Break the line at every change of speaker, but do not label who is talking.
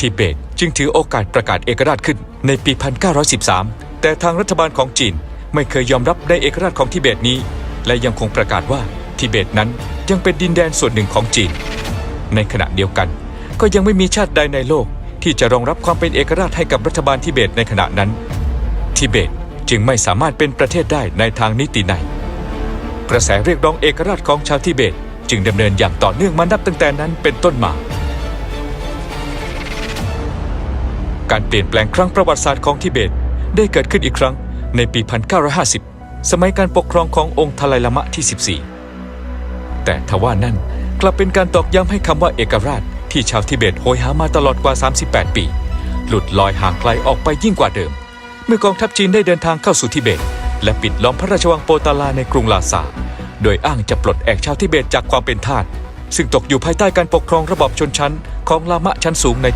ทิเบต จึงถือโอกาสประกาศเอกราชขึ้นในปี 1913 แต่ทางรัฐบาลของจีนไม่เคยยอมรับในเอกราชของทิเบตนี้ และยังคงประกาศว่าทิเบตนั้นยังเป็นดินแดนส่วนหนึ่งของจีน ในขณะเดียวกัน ก็ยังไม่มีชาติใดในโลก ที่จะรองรับความเป็นเอกราชให้กับรัฐบาลทิเบตในขณะนั้น ทิเบตจึงไม่สามารถเป็นประเทศได้ในทางนิติในกระแสเรียกร้องเอกราชของชาวทิเบต จึงดำเนินอย่างต่อเนื่องมานับตั้งแต่นั้นเป็นต้นมา การเปลี่ยนแปลงครั้งประวัติศาสตร์ของทิเบต ได้เกิดขึ้นอีกครั้งในปี 1950 สมัยการปกครองขององค์ทลาไลลามะที่ 14 แต่ทว่านั่นกลับเป็นการตอกย้ำให้คำว่าเอกราช ที่ชาวทิเบตโหยหามาตลอดกว่า 38 ปี หลุดลอยห่างไกลออกไปยิ่งกว่าเดิม เมื่อกองทัพจีนได้เดินทางเข้าสู่ทิเบต และปิดล้อมพระราชวังโปตาลาในกรุงลาซาโดยอ้างจะปลดแอกชาวทิเบตจากความเป็นทาสซึ่งตกอยู่ภายใต้การปกครองระบอบชนชั้นของลามะชั้นสูงในทิ